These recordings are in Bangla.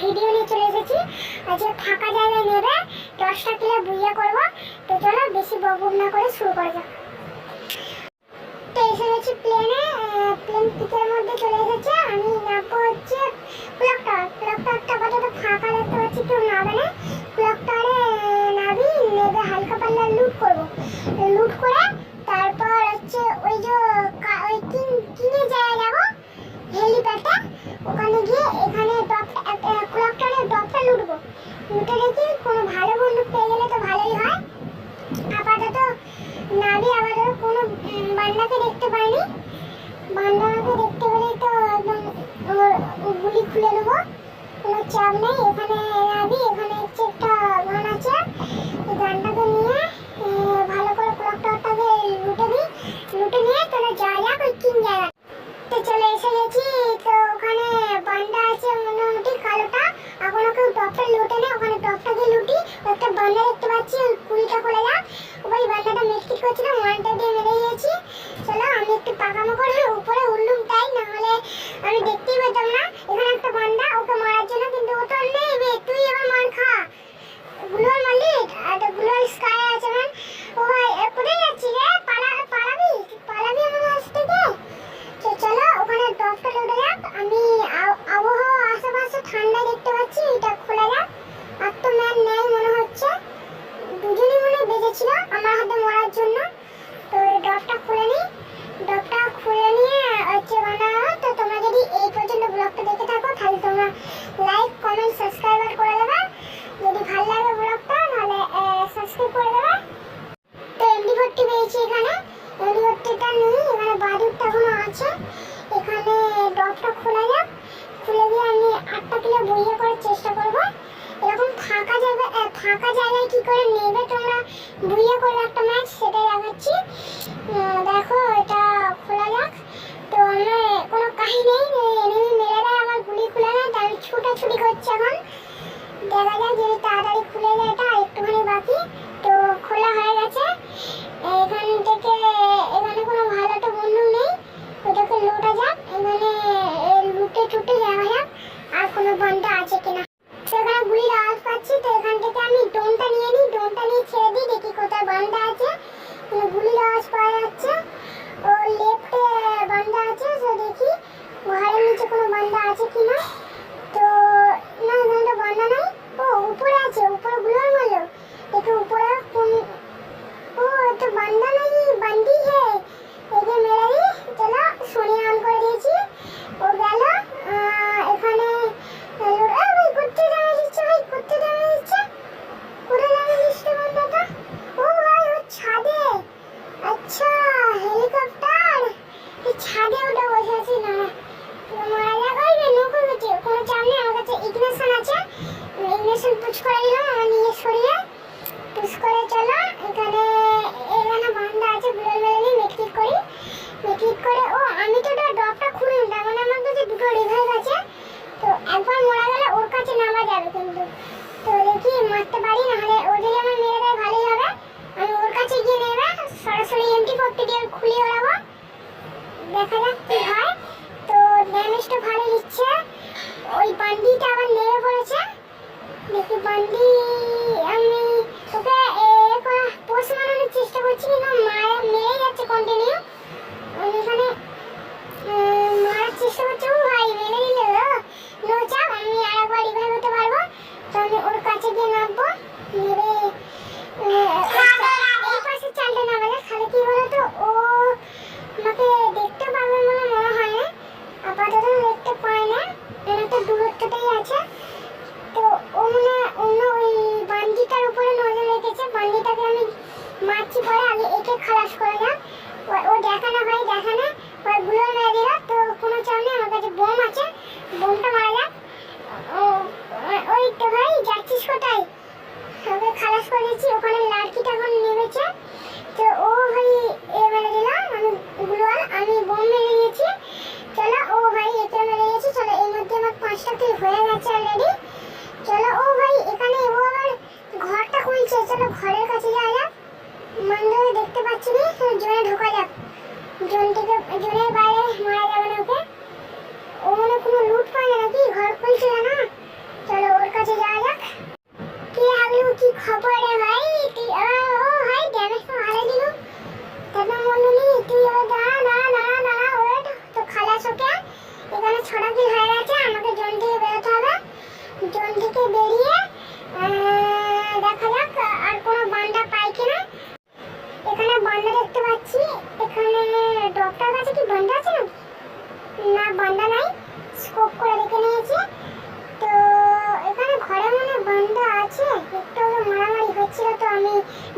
ভিডিও নিয়ে চলে এসেছি। যে ফাঁকা জায়গায় নেবে, দশটা কিলো বুইয়া করব। তো চলো বেশি বকবক না করে শুরু করে যাক। তো এসে গেছি প্লেনে প্লেন পিকের মধ্যে চলে এসেছে। আমি নাপো দেখতে পাচ্ছি কুড়িটা করে দাও ওই বান্দাটা মেটকিট করছিলাম ওয়ানটা দিয়ে মেরে দিয়েছি। চলো, আমি একটু পাকামো মাকড় উপরে উল্লুম তাই না হলে আমি দেখতেই পেতাম না। এখানে একটা বান্দা, ওকে মারার জন্য কিন্তু ও তো নেই তুই এবার মার খা। গ্লোয়াল মালিক, আর গ্লোয়াল স্কাই আছে আমার আছে এখানে ডটটা খোলা যাক। খুলে দিয়ে আমি আটটা কিলো বইয়ে করার চেষ্টা করব। এরকম ফাঁকা জায়গা ফাঁকা জায়গায় কী করে নেবে তোমরা বইয়ে করে একটা ম্যাচ সেটা দেখাচ্ছি। দেখো, এটা খোলা যাক। তো আমার কোনো কাহিনী নেই মেরে দেয় আমার গুলি খুলে না তাই আমি ছুটাছুটি করছি এখন। দেখা যাক যদি তাড়াতাড়ি খুলে যায় এটা একটুখানি বাকি। তো খোলা হয়ে গেছে। এখান থেকে দেখা যাক কি হয়? ভালো দিচ্ছে ওই বান্ডিটা আবার লেগে পড়েছে। দেখি বান্ডি হয়ে গেছে অলরেডি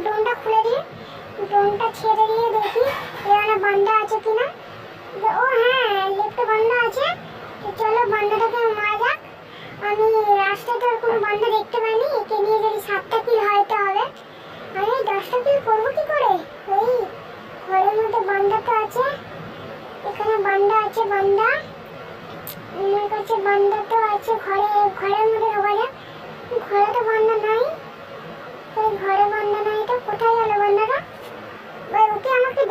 ড্রোনটা খুলে দিই ড্রোনটা ছেড়ে দিয়ে দেখি এখানে বন্ধ আছে কিনা। ও হ্যাঁ লিফটে বান্দা আছে। তো চলো বন্ধটাকে মারা যাক। আমি রাস্তায় তো কোনো বান্দা দেখতে পাইনি, একে নিয়ে যদি সাতটা কিল হয়তো হবে আমি দশটা কিল করব কি করে? ওই ঘরের মধ্যে বন্ধ তো আছে। এখানে বান্দা আছে, বান্দা। আমার কাছে বন্ধ তো আছে, ঘরে, ঘরের মধ্যে ঢোকা যাক। ঘরে তো বান্দা নাই। ওই ঘরে বন্দনা এটা কোথায় গেল বন্দনা ওই ওকে আমাকে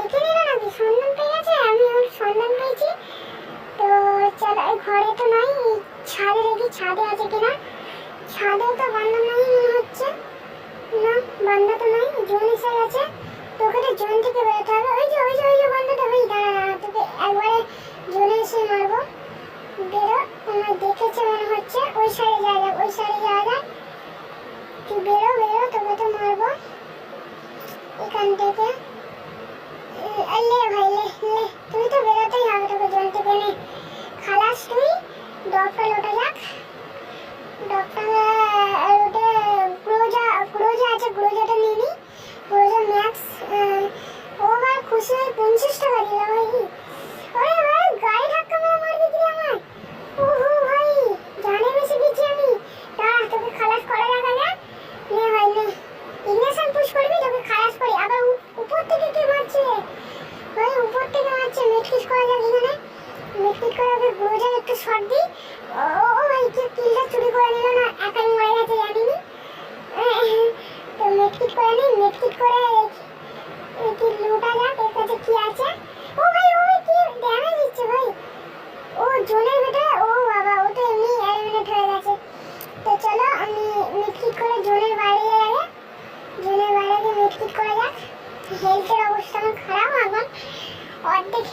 Buffalo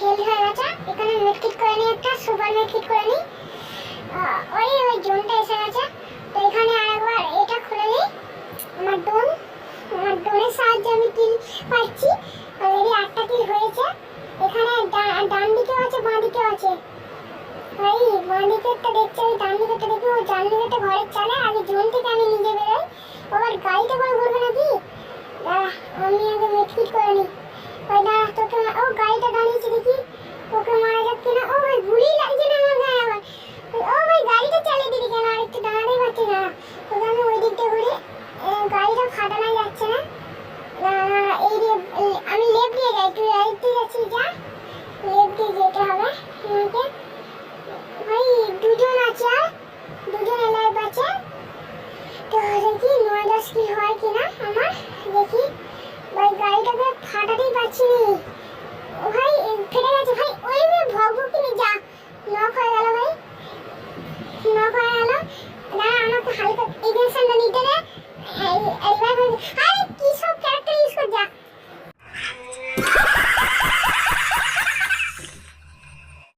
হেল হয়ে গেছে। এখানে মেডকিট করে নিই একটা সুপার মেডকিট করে নিই। ওই ওই জোনটা এসে গেছে। তো এখানে আরেকবার এটা খুলে নিই। আমার ডোন, আমার ডোনের সাহায্যে আমি কিল পাচ্ছি। অলরেডি একটা কিল হয়েছে। এখানে ডান দিকেও আছে, বাঁ দিকেও আছে। ভাই বাঁ একটা দেখছি আমি, ডান দিকেরটা দেখি, ও ডান দিকেরটা ঘরের চালে আগে জোন থেকে আমি নিজে বেরোই। আবার গাড়িতে করে ঘুরবে নাকি? দাঁড়া আমি আগে মেডকিট করে নিই। ওই তোকে ও গাড়িটা দাঁড়িয়েছে দেখি। ওকে মারা যাক না ও ভাই গুলি লাগছে না আমার গায়ে আবার। ও ভাই, গাড়িটা চালিয়ে দিবি কেন? আর একটু দাঁড়াতে পারছি না। ওকে আমি ওই দিকটা ঘুরে গাড়িটা ফাটানো যাচ্ছে না। এই আমি লেফট দিয়ে যাই। তুই রাইট দিয়ে যাচ্ছিস, যা। লেফট দিয়ে যেতে হবে আমাকে। ভাই, দুজন আছে আর? দুজন এলাইভ আছে। তো দেখি, নয় দশ কি হয় কিনা আমার? দেখি। ভাই গাড়িটাকে ফাটাতেই পারছি না। ও ভাই